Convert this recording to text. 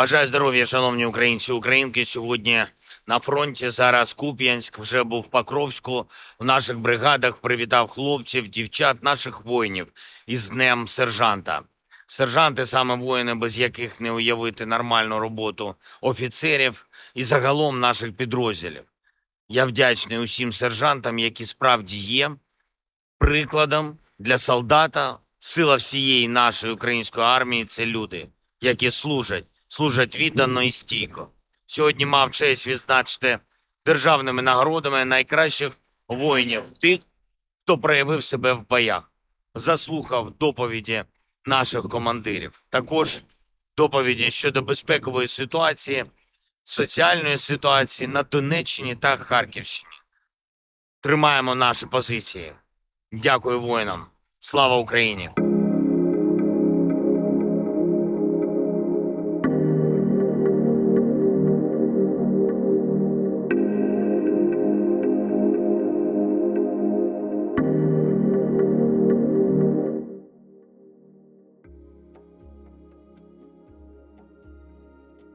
Бажаю здоров'я, шановні українці, українки. Сьогодні на фронті зараз Куп'янськ вже був в Покровську. В наших бригадах привітав хлопців, дівчат, наших воїнів із Днем сержанта. Сержанти саме воїни, без яких не уявити нормальну роботу офіцерів і загалом наших підрозділів. Я вдячний усім сержантам, які справді є прикладом для солдата. Сила всієї нашої української армії це люди, які служать, служать віддано і стійко. Сьогодні мав честь відзначити державними нагородами найкращих воїнів, тих, хто проявив себе в боях, заслухав доповіді наших командирів. Також доповіді щодо безпекової ситуації, соціальної ситуації на Донеччині та Харківщині. Тримаємо наші позиції. Дякую воїнам. Слава Україні!